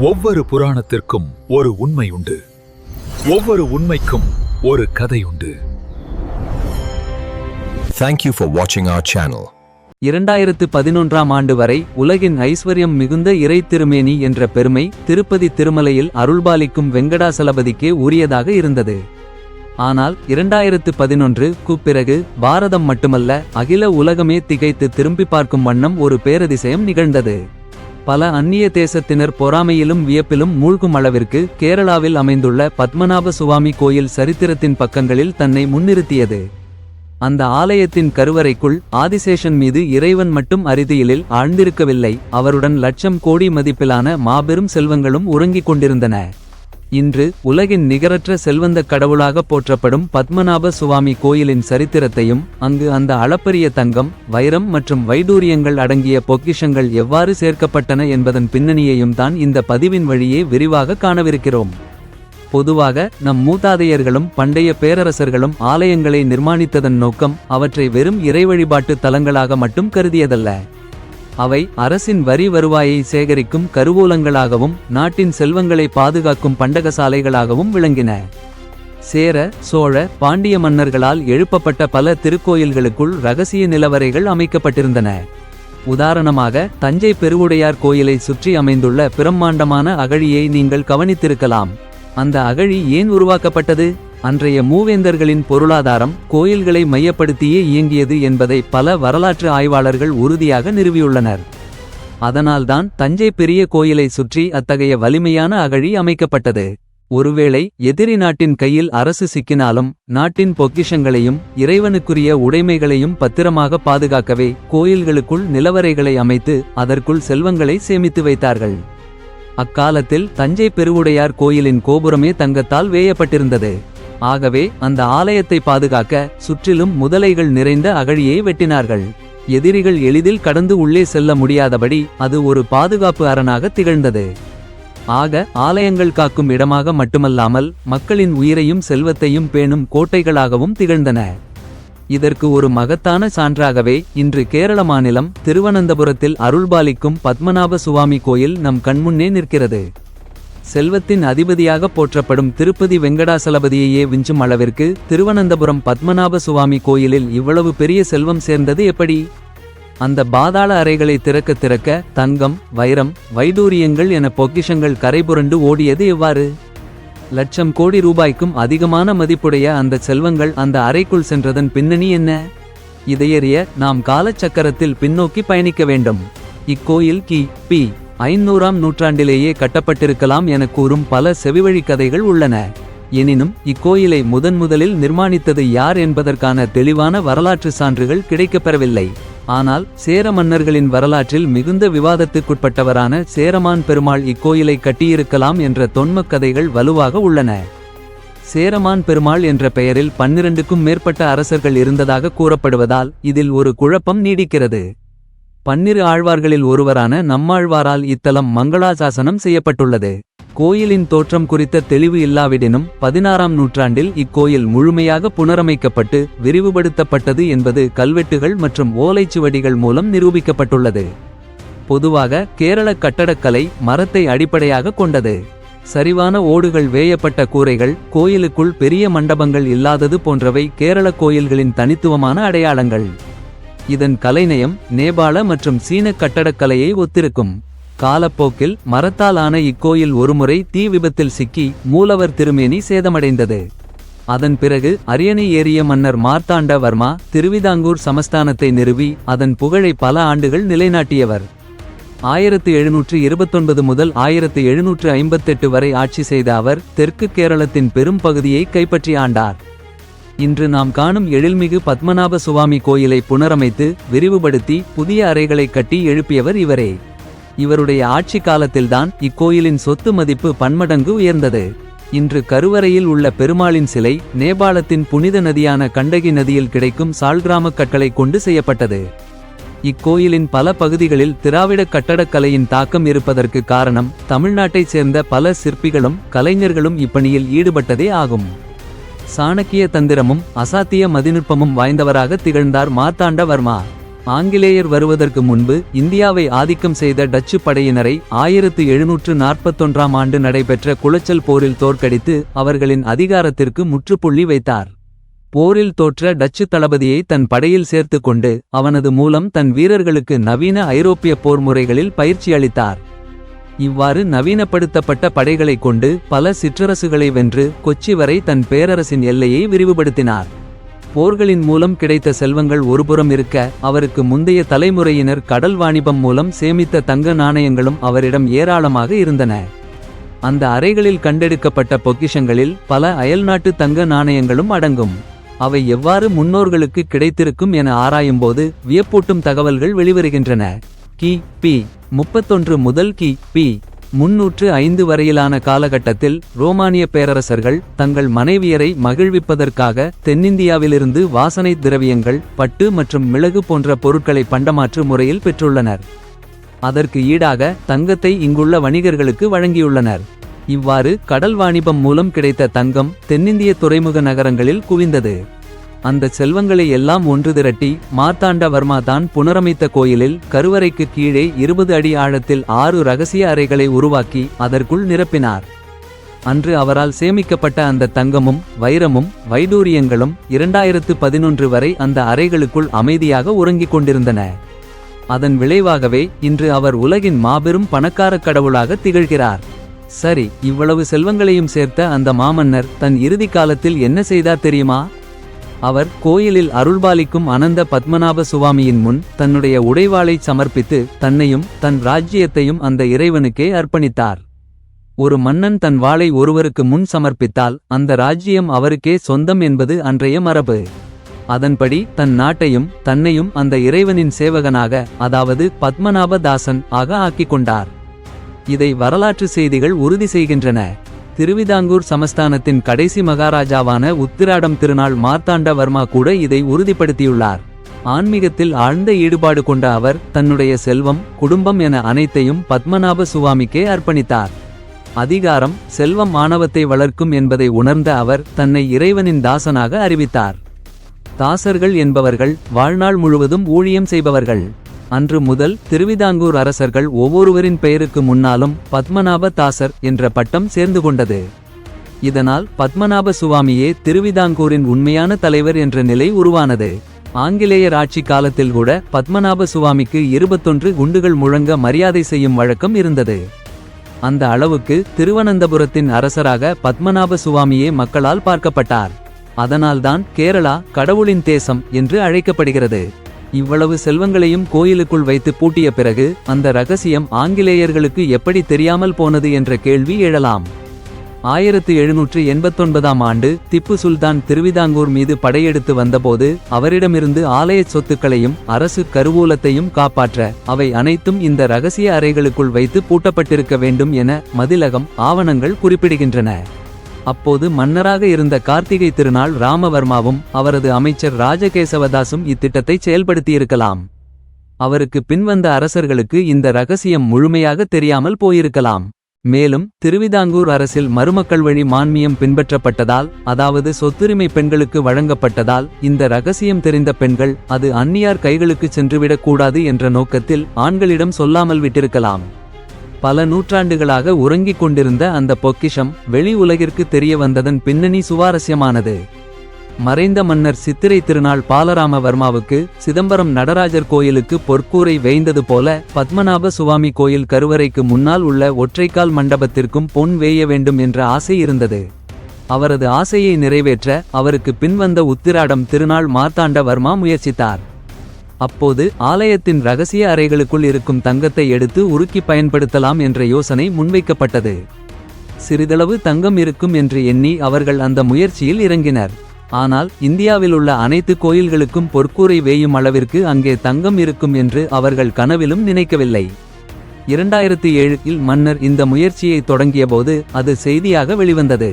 ஒவ்வொரு புராணத்திற்கும் ஒரு உண்மை உண்டு. ஒவ்வொரு உண்மைக்கும் ஒரு கதை உண்டு. Thank you for watching our channel. இரண்டாயிரத்து பதினொன்றாம் ஆண்டு வரை உலகின் ஐஸ்வர்யம் மிகுந்த இறை திருமேனி என்ற பெருமை திருப்பதி திருமலையில் அருள்பாலிக்கும் வெங்கடாசலபதிக்கே உரியதாக இருந்தது. ஆனால் இரண்டாயிரத்து பதினொன்று க்கு பிறகு பாரதம் மட்டுமல்ல அகில உலகமே திகைத்து திரும்பி பார்க்கும் வண்ணம் ஒரு பேரதிசயம் நிகழ்ந்தது. பல அந்நிய தேசத்தினர் பொறாமையிலும் வியப்பிலும் மூழ்கும் அளவிற்கு கேரளாவில் அமைந்துள்ள பத்மநாப சுவாமி கோயில் சரித்திரத்தின் பக்கங்களில் தன்னை முன்னிறுத்தியது. அந்த ஆலயத்தின் கருவறைக்குள் ஆதிசேஷன் மீது இறைவன் மட்டும் அரிதியிலில் ஆழ்ந்திருக்கவில்லை. அவருடன் லட்சம் கோடி மதிப்பிலான மாபெரும் செல்வங்களும் உறங்கிக் கொண்டிருந்தன. இன்று உலகின் நிகரற்ற செல்வந்த கடவுளாக போற்றப்படும் பத்மநாப சுவாமி கோயிலின் சரித்திரத்தையும் அங்கு அந்த அளப்பரிய தங்கம் வைரம் மற்றும் வைடூரியங்கள் அடங்கிய பொக்கிஷங்கள் எவ்வாறு சேர்க்கப்பட்டன என்பதன் பின்னணியையும் தான் இந்த பதிவின் வழியே விரிவாக காணவிருக்கிறோம். பொதுவாக நம் மூதாதையர்களும் பண்டைய பேரரசர்களும் ஆலயங்களை நிர்மாணித்ததன் நோக்கம் அவற்றை வெறும் இறை வழிபாட்டு தலங்களாக மட்டும் கருதியதல்ல. அவை அரசின் வரி வருவாயை சேகரிக்கும் கருவூலங்களாகவும் நாட்டின் செல்வங்களை பாதுகாக்கும் பண்டகசாலைகளாகவும் விளங்கின. சேர சோழ பாண்டிய மன்னர்களால் எழுப்பப்பட்ட பல திருக்கோயில்களுக்குள் ரகசிய நிலவரைகள் அமைக்கப்பட்டிருந்தன. உதாரணமாக தஞ்சை பெருவுடையார் கோயிலை சுற்றி அமைந்துள்ள பிரம்மாண்டமான அகழியை நீங்கள் கவனித்திருக்கலாம். அந்த அகழி ஏன் உருவாக்கப்பட்டது? அன்றைய மூவேந்தர்களின் பொருளாதாரம் கோயில்களை மையப்படுத்தியே இயங்கியது என்பதை பல வரலாற்று ஆய்வாளர்கள் உறுதியாக நிறுவியுள்ளனர். அதனால்தான் தஞ்சை பெரிய கோயிலை சுற்றி அத்தகைய வலிமையான அகழி அமைக்கப்பட்டது. ஒருவேளை எதிரி நாட்டின் கையில் அரசு சிக்கினாலும் நாட்டின் பொக்கிஷங்களையும் இறைவனுக்குரிய உடைமைகளையும் பத்திரமாக பாதுகாக்கவே கோயில்களுக்குள் நிலவரைகளை அமைத்து அதற்குள் செல்வங்களை சேமித்து வைத்தார்கள். அக்காலத்தில் தஞ்சை பெருவுடையார் கோயிலின் கோபுரமே தங்கத்தால் வேயப்பட்டிருந்தது. ஆகவே அந்த ஆலயத்தை பாதுகாக்க சுற்றிலும் முதலைகள் நிறைந்த அகழியை வெட்டினார்கள். எதிரிகள் எளிதில் கடந்து உள்ளே செல்ல முடியாதபடி அது ஒரு பாதுகாப்பு அரணாக திகழ்ந்தது. ஆக ஆலயங்கள் காக்கும் இடமாக மட்டுமல்லாமல் மக்களின் உயிரையும் செல்வத்தையும் பேணும் கோட்டைகளாகவும் திகழ்ந்தன. இதற்கு ஒரு மகத்தான சான்றாகவே இன்று கேரள மாநிலம் திருவனந்தபுரத்தில் அருள்பாலிக்கும் பத்மநாப சுவாமி கோயில் நம் கண்முன்னே நிற்கிறது. செல்வத்தின் அதிபதியாக போற்றப்படும் திருப்பதி வெங்கடாசலபதியையே விஞ்சும் அளவிற்கு திருவனந்தபுரம் பத்மநாப சுவாமி கோயிலில் இவ்வளவு பெரிய செல்வம் சேர்ந்தது எப்படி? அந்த பாதாள அறைகளை திறக்க திறக்க தங்கம் வைரம் வைடூரியங்கள் என பொக்கிஷங்கள் கரைபுரண்டு ஓடியது எவ்வாறு? லட்சம் கோடி ரூபாய்க்கும் அதிகமான மதிப்புடைய அந்த செல்வங்கள் அந்த அறைக்குள் சென்றதன் பின்னணி என்ன? இதையறிய நாம் காலச்சக்கரத்தில் பின்னோக்கி பயணிக்க வேண்டும். இக்கோயில் கி. பி. ஐநூறாம் நூற்றாண்டிலேயே கட்டப்பட்டிருக்கலாம் என கூறும் பல செவிவழி கதைகள் உள்ளன. எனினும் இக்கோயிலை முதன் முதலில் நிர்மாணித்தது யார் என்பதற்கான தெளிவான வரலாற்று சான்றுகள் கிடைக்கப்பெறவில்லை. ஆனால் சேர மன்னர்களின் வரலாற்றில் மிகுந்த விவாதத்துக்குட்பட்டவரான சேரமான் பெருமாள் இக்கோயிலை கட்டியிருக்கலாம் என்ற தொன்மக் கதைகள் வலுவாக உள்ளன. சேரமான் பெருமாள் என்ற பெயரில் பன்னிரண்டுக்கும் மேற்பட்ட அரசர்கள் இருந்ததாக கூறப்படுவதால் இதில் ஒரு குழப்பம் நீடிக்கிறது. பன்னிரு ஆழ்வார்களில் ஒருவரான நம்மாழ்வாரால் இத்தலம் மங்களாசாசனம் செய்யப்பட்டுள்ளது. கோயிலின் தோற்றம் குறித்த தெளிவு இல்லாவிடினும் பதினாறாம் நூற்றாண்டில் இக்கோயில் முழுமையாக புனரமைக்கப்பட்டு விரிவுபடுத்தப்பட்டது என்பது கல்வெட்டுகள் மற்றும் ஓலைச்சுவடிகள் மூலம் நிரூபிக்கப்பட்டுள்ளது. பொதுவாக கேரள கட்டடக்கலை மரத்தை அடிப்படையாக கொண்டது. சரிவான ஓடுகள் வேயப்பட்ட கூரைகள் கோயிலுக்குள் பெரிய மண்டபங்கள் இல்லாதது போன்றவை கேரள கோயில்களின் தனித்துவமான அடையாளங்கள். இதன் கலைநயம் நேபாள மற்றும் சீன கட்டடக்கலையை ஒத்திருக்கும். காலப்போக்கில் மரத்தாலான இக்கோயில் ஒருமுறை தீ விபத்தில் சிக்கி மூலவர் திருமேனி சேதமடைந்தது. அதன் பிறகு அரியணை ஏறிய மன்னர் மார்த்தாண்ட வர்மா திருவிதாங்கூர் சமஸ்தானத்தை நிறுவி அதன் புகழை பல ஆண்டுகள் நிலைநாட்டியவர். ஆயிரத்து எழுநூற்று இருபத்தொன்பது முதல் ஆயிரத்து எழுநூற்று ஐம்பத்தெட்டு வரை ஆட்சி செய்த அவர் தெற்கு கேரளத்தின் பெரும் பகுதியை கைப்பற்றி ஆண்டார். இன்று நாம் காணும் எழில்மிகு பத்மநாப சுவாமி கோயிலை புனரமைத்து விரிவுபடுத்தி புதிய அறைகளை கட்டி எழுப்பியவர் இவரே. இவருடைய ஆட்சி காலத்தில்தான் இக்கோயிலின் சொத்து மதிப்பு பன்மடங்கு உயர்ந்தது. இன்று கருவறையில் உள்ள பெருமாளின் சிலை நேபாளத்தின் புனித நதியான கண்டகி நதியில் கிடைக்கும் சால்கிராமக் கற்களை கொண்டு செய்யப்பட்டது. இக்கோயிலின் பல பகுதிகளில் திராவிடக் கட்டடக்கலையின் தாக்கம் இருப்பதற்கு காரணம் தமிழ்நாட்டைச் சேர்ந்த பல சிற்பிகளும் கலைஞர்களும் இப்பணியில் ஈடுபட்டதே ஆகும். சாணக்கிய தந்திரமும் அசாத்திய மதிநுட்பமும் வாய்ந்தவராக திகழ்ந்தார் மார்த்தாண்ட வர்மா ஆங்கிலேயர் வருவதற்கு முன்பு இந்தியாவை ஆதிக்கம் செய்த டச்சு படையினரை ஆயிரத்து எழுநூற்று நாற்பத்தொன்றாம் ஆண்டு நடைபெற்ற குளச்சல் போரில் தோற்கடித்து அவர்களின் அதிகாரத்திற்கு முற்றுப்புள்ளி வைத்தார். போரில் தோற்ற டச்சு தளபதியை தன் படையில் சேர்த்து கொண்டு அவனது மூலம் தன் வீரர்களுக்கு நவீன ஐரோப்பிய போர் முறைகளில் பயிற்சி அளித்தார் இவ்வாறு நவீனப்படுத்தப்பட்ட படைகளைக் கொண்டு பல சிற்றரசுகளை வென்று கொச்சி வரை தன் பேரரசின் எல்லையை விரிவுபடுத்தினார். போர்களின் மூலம் கிடைத்த செல்வங்கள் ஒருபுறம் இருக்க அவருக்கு முந்தைய தலைமுறையினர் கடல் வாணிபம் மூலம் சேமித்த தங்க நாணயங்களும் அவரிடம் ஏராளமாக இருந்தன. அந்த அறைகளில் கண்டெடுக்கப்பட்ட பொக்கிஷங்களில் பல அயல்நாட்டு தங்க நாணயங்களும் அடங்கும். அவை எவ்வாறு முன்னோர்களுக்கு கிடைத்திருக்கும் என ஆராயும்போது வியப்பூட்டும் தகவல்கள் வெளிவருகின்றன. கி பி. முப்பத்தொன்று முதல் கி பி. முன்னூற்று ஐந்து வரையிலான காலகட்டத்தில் ரோமானிய பேரரசர்கள் தங்கள் மனைவியரை மகிழ்விப்பதற்காக தென்னிந்தியாவிலிருந்து வாசனை திரவியங்கள் பட்டு மற்றும் மிளகு போன்ற பொருட்களை பண்டமாற்று முறையில் பெற்றுள்ளனர். அதற்கு ஈடாக தங்கத்தை இங்குள்ள வணிகர்களுக்கு வழங்கியுள்ளனர். இவ்வாறு கடல் வாணிபம் மூலம் கிடைத்த தங்கம் தென்னிந்திய துறைமுக நகரங்களில் குவிந்தது. அந்த செல்வங்களை எல்லாம் ஒன்று திரட்டி மார்த்தாண்டவர்மா தான் புனரமைத்த கோயிலில் கருவறைக்கு கீழே இருபது அடி ஆழத்தில் ஆறு ரகசிய அறைகளை உருவாக்கி அதற்குள் நிரப்பினார். அன்று அவரால் சேமிக்கப்பட்ட அந்த தங்கமும் வைரமும் வைடூரியங்களும் இரண்டாயிரத்து பதினொன்று வரை அந்த அறைகளுக்குள் அமைதியாக உறங்கிக் கொண்டிருந்தன. அதன் விளைவாகவே இன்று அவர் உலகின் மாபெரும் பணக்கார கடவுளாக திகழ்கிறார். சரி இவ்வளவு செல்வங்களையும் சேர்த்த அந்த மாமன்னர் தன் இறுதி காலத்தில் என்ன செய்தார் தெரியுமா? அவர் கோயிலில் அருள்பாலிக்கும் அனந்த பத்மநாப சுவாமியின் முன் தன்னுடைய உடைவாளை சமர்ப்பித்து தன்னையும் தன் ராஜ்யத்தையும் அந்த இறைவனுக்கே அர்ப்பணித்தார். ஒரு மன்னன் தன் வாளை ஒருவருக்கு முன் சமர்ப்பித்தால் அந்த ராஜ்யம் அவருக்கே சொந்தம் என்பது அன்றைய மரபு. அதன்படி தன் நாட்டையும் தன்னையும் அந்த இறைவனின் சேவகனாக அதாவது பத்மநாபதாசன் ஆக ஆக்கிக் கொண்டார். இதை வரலாற்று செய்திகள் உறுதி செய்கின்றன. திருவிதாங்கூர் சமஸ்தானத்தின் கடைசி மகாராஜாவான உத்திராடம் திருநாள் மார்த்தாண்டவர்மா கூட இதை உறுதிப்படுத்தியுள்ளார். ஆன்மீகத்தில் ஆழ்ந்த ஈடுபாடு கொண்ட அவர் தன்னுடைய செல்வம் குடும்பம் என அனைத்தையும் பத்மநாப சுவாமிக்கே அர்ப்பணித்தார். அதிகாரம் செல்வம் மாணவத்தை வளர்க்கும் என்பதை உணர்ந்த அவர் தன்னை இறைவனின் தாசனாக அறிவித்தார். தாசர்கள் என்பவர்கள் வாழ்நாள் முழுவதும் ஊழியம் செய்பவர்கள். அன்று முதல் திருவிதாங்கூர் அரசர்கள் ஒவ்வொருவரின் பெயருக்கு முன்னாலும் பத்மநாப தாசர் என்ற பட்டம் சேர்ந்து கொண்டது. இதனால் பத்மநாப சுவாமியே திருவிதாங்கூரின் உண்மையான தலைவர் என்ற நிலை உருவானது. ஆங்கிலேயர் ஆட்சி காலத்தில் கூட பத்மநாப சுவாமிக்கு இருபத்தொன்று குண்டுகள் முழங்க மரியாதை செய்யும் வழக்கம் இருந்தது. அந்த அளவுக்கு திருவனந்தபுரத்தின் அரசராக பத்மநாப சுவாமியே மக்களால் பார்க்கப்பட்டார். அதனால்தான் கேரளா கடவுளின் தேசம் என்று அழைக்கப்படுகிறது. இவ்வளவு செல்வங்களையும் கோயிலுக்குள் வைத்து பூட்டிய பிறகு அந்த ரகசியம் ஆங்கிலேயர்களுக்கு எப்படி தெரியாமல் போனது என்ற கேள்வி எழலாம். ஆயிரத்து எழுநூற்று எண்பத்தொன்பதாம் ஆண்டு திப்பு சுல்தான் திருவிதாங்கூர் மீது படையெடுத்து வந்தபோது அவரிடமிருந்து ஆலய சொத்துக்களையும் அரசு கருவூலத்தையும் காப்பாற்ற அவை அனைத்தும் இந்த ரகசிய அறைகளுக்குள் வைத்து பூட்டப்பட்டிருக்க வேண்டும் என மதிலகம் ஆவணங்கள் குறிப்பிடுகின்றன. அப்போது மன்னராக இருந்த கார்த்திகை திருநாள் ராமவர்மாவும் அவரது அமைச்சர் ராஜகேசவதாசும் இத்திட்டத்தை செயல்படுத்தியிருக்கலாம். அவருக்கு பின்வந்த அரசர்களுக்கு இந்த ரகசியம் முழுமையாக தெரியாமல் போயிருக்கலாம். மேலும் திருவிதாங்கூர் அரசில் மருமக்கள் வழி மான்மியம் பின்பற்றப்பட்டதால் அதாவது சொத்துரிமை பெண்களுக்கு வழங்கப்பட்டதால் இந்த ரகசியம் தெரிந்த பெண்கள் அது அந்நியார் கைகளுக்கு சென்றுவிடக்கூடாது என்ற நோக்கத்தில் ஆண்களிடம் சொல்லாமல் விட்டிருக்கலாம். பல நூற்றாண்டுகளாக உறங்கிக் கொண்டிருந்த அந்த பொக்கிஷம் வெளி உலகிற்கு தெரிய வந்ததன் பின்னணி சுவாரஸ்யமானது. மறைந்த மன்னர் சித்திரை திருநாள் பாலராமவர்மாவுக்கு சிதம்பரம் நடராஜர் கோயிலுக்கு பொற்கூரை வேய்ந்தது போல பத்மநாப சுவாமி கோயில் கருவறைக்கு முன்னால் உள்ள ஒற்றைக்கால் மண்டபத்திற்கும் பொன் வேய வேண்டும் என்ற ஆசை இருந்தது. அவரது ஆசையை நிறைவேற்ற அவருக்கு பின்வந்த உத்திராடம் திருநாள் மார்த்தாண்டவர்மா முயற்சித்தார். அப்போது ஆலயத்தின் ரகசிய அறைகளுக்குள் இருக்கும் தங்கத்தை எடுத்து உருக்கி பயன்படுத்தலாம் என்ற யோசனை முன்வைக்கப்பட்டது. சிறிதளவு தங்கம் இருக்கும் என்று எண்ணி அவர்கள் அந்த முயற்சியில் இறங்கினர். ஆனால் இந்தியாவில் உள்ள அனைத்து கோயில்களுக்கும் பொற்கூரை வேயும் அளவிற்கு அங்கே தங்கம் இருக்கும் என்று அவர்கள் கனவிலும் நினைக்கவில்லை. இரண்டாயிரத்து ஏழில் மன்னர் இந்த முயற்சியை தொடங்கியபோது அது செய்தியாக வெளிவந்தது.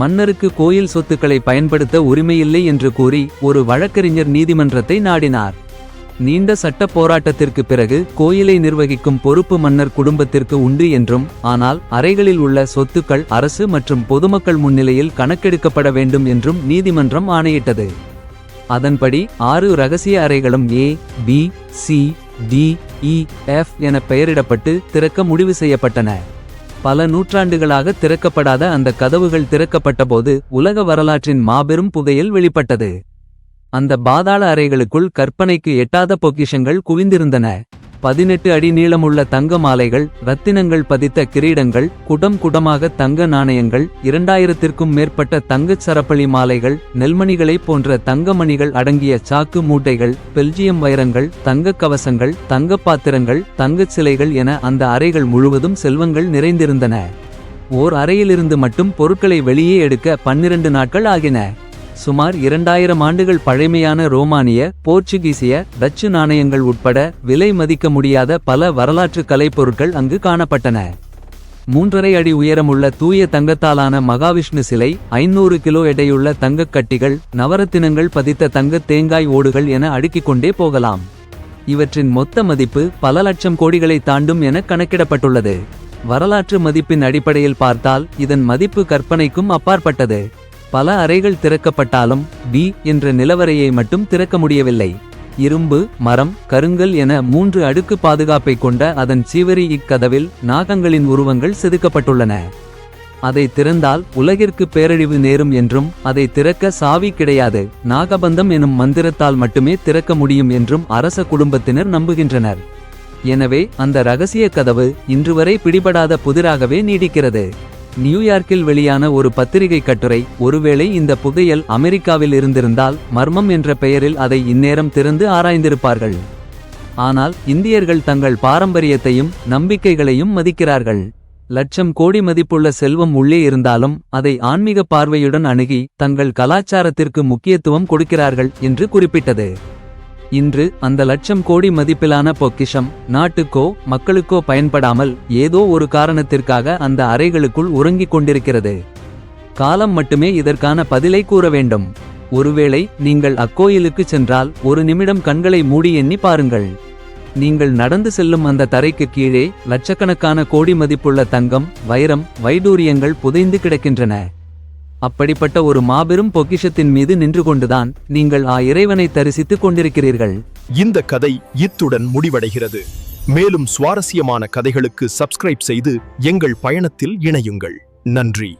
மன்னருக்கு கோயில் சொத்துக்களை பயன்படுத்த உரிமையில்லை என்று கூறி ஒரு வழக்கறிஞர் நீதிமன்றத்தை நாடினார். நீண்ட சட்ட போராட்டத்திற்கு பிறகு கோயிலை நிர்வகிக்கும் பொறுப்பு மன்னர் குடும்பத்திற்கு உண்டு என்றும் ஆனால் அறைகளில் உள்ள சொத்துக்கள் அரசு மற்றும் பொதுமக்கள் முன்னிலையில் கணக்கெடுக்கப்பட வேண்டும் என்றும் நீதிமன்றம் ஆணையிட்டது. அதன்படி ஆறு ரகசிய அறைகளும் A B C D E F என பெயரிடப்பட்டு திறக்க முடிவு செய்யப்பட்டன. பல நூற்றாண்டுகளாக திறக்கப்படாத அந்த கதவுகள் திறக்கப்பட்டபோது உலக வரலாற்றின் மாபெரும் புகையில் வெளிப்பட்டது. அந்த பாதாள அறைகளுக்குள் கற்பனைக்கு எட்டாத பொக்கிஷங்கள் குவிந்திருந்தன. பதினெட்டு அடி நீளமுள்ள தங்க மாலைகள் ரத்தினங்கள் பதித்த கிரீடங்கள் குடம் குடமாக தங்க நாணயங்கள் இரண்டாயிரத்திற்கும் மேற்பட்ட தங்கச் சரப்பளி மாலைகள் நெல்மணிகளைப் போன்ற தங்கமணிகள் அடங்கிய சாக்கு மூட்டைகள் பெல்ஜியம் வைரங்கள் தங்கக் கவசங்கள் தங்கப் பாத்திரங்கள் தங்கச் சிலைகள் என அந்த அறைகள் முழுவதும் செல்வங்கள் நிறைந்திருந்தன. ஓர் அறையிலிருந்து மட்டும் பொருட்களை வெளியே எடுக்க பன்னிரண்டு நாட்கள் ஆகின. சுமார் இரண்டாயிரம் ஆண்டுகள் பழமையான ரோமானிய போர்ச்சுகீசிய டச்சு நாணயங்கள் உட்பட விலை மதிக்க முடியாத பல வரலாற்று கலைப்பொருட்கள் அங்கு காணப்பட்டன. மூன்றரை அடி உயரமுள்ள தூய தங்கத்தாலான மகாவிஷ்ணு சிலை ஐநூறு கிலோ எடையுள்ள தங்கக் கட்டிகள் நவரத்தினங்கள் பதித்த தங்கத் தேங்காய் ஓடுகள் என அடுக்கிக் கொண்டே போகலாம். இவற்றின் மொத்த மதிப்பு பல லட்சம் கோடிகளை தாண்டும் என கணக்கிடப்பட்டுள்ளது. வரலாற்று மதிப்பின் அடிப்படையில் பார்த்தால் இதன் மதிப்பு கற்பனைக்கும் அப்பாற்பட்டது. பல அறைகள் திறக்கப்பட்டாலும் பி என்ற நிலவரையை மட்டும் திறக்க முடியவில்லை. இரும்பு மரம் கருங்கல் என மூன்று அடுக்கு பாதுகாப்பை கொண்ட அதன் சீவரி இக்கதவில் நாகங்களின் உருவங்கள் செதுக்கப்பட்டுள்ளன. அதை திறந்தால் உலகிற்கு பேரழிவு நேரும் என்றும் அதை திறக்க சாவி கிடையாது. நாகபந்தம் எனும் மந்திரத்தால் மட்டுமே திறக்க முடியும் என்றும் அரச குடும்பத்தினர் நம்புகின்றனர். எனவே அந்த ரகசிய கதவு இன்றுவரை பிடிபடாத புதிராகவே நீடிக்கிறது. நியூயார்க்கில் வெளியான ஒரு பத்திரிகை கட்டுரை ஒருவேளை இந்த புகையல் அமெரிக்காவில் இருந்திருந்தால் மர்மம் என்ற பெயரில் அதை இந்நேரம் திறந்து ஆராய்ந்திருப்பார்கள். ஆனால் இந்தியர்கள் தங்கள் பாரம்பரியத்தையும் நம்பிக்கைகளையும் மதிக்கிறார்கள். லட்சம் கோடி மதிப்புள்ள செல்வம் உள்ளே இருந்தாலும் அதை ஆன்மீக பார்வையுடன் அணுகி தங்கள் கலாச்சாரத்திற்கு முக்கியத்துவம் கொடுக்கிறார்கள் என்று குறிப்பிட்டது. இன்று அந்த லட்சம் கோடி மதிப்பிலான பொக்கிஷம் நாட்டுக்கோ மக்களுக்கோ பயன்படாமல் ஏதோ ஒரு காரணத்திற்காக அந்த அறைகளுக்குள் உறங்கிக் கொண்டிருக்கிறது. காலம் மட்டுமே இதற்கான பதிலை கூற வேண்டும். ஒருவேளை நீங்கள் அக்கோயிலுக்கு சென்றால் ஒரு நிமிடம் கண்களை மூடி எண்ணி பாருங்கள். நீங்கள் நடந்து செல்லும் அந்த தரைக்கு கீழே லட்சக்கணக்கான கோடி மதிப்புள்ள தங்கம் வைரம் வைடூரியங்கள் புதைந்து கிடக்கின்றன. அப்படிப்பட்ட ஒரு மாபெரும் பொக்கிஷத்தின் மீது நின்று கொண்டுதான் நீங்கள் ஆ இறைவனை தரிசித்துக் கொண்டிருக்கிறீர்கள். இந்த கதை இத்துடன் முடிவடைகிறது. மேலும் சுவாரஸ்யமான கதைகளுக்கு சப்ஸ்கிரைப் செய்து எங்கள் பயணத்தில் இணையுங்கள். நன்றி.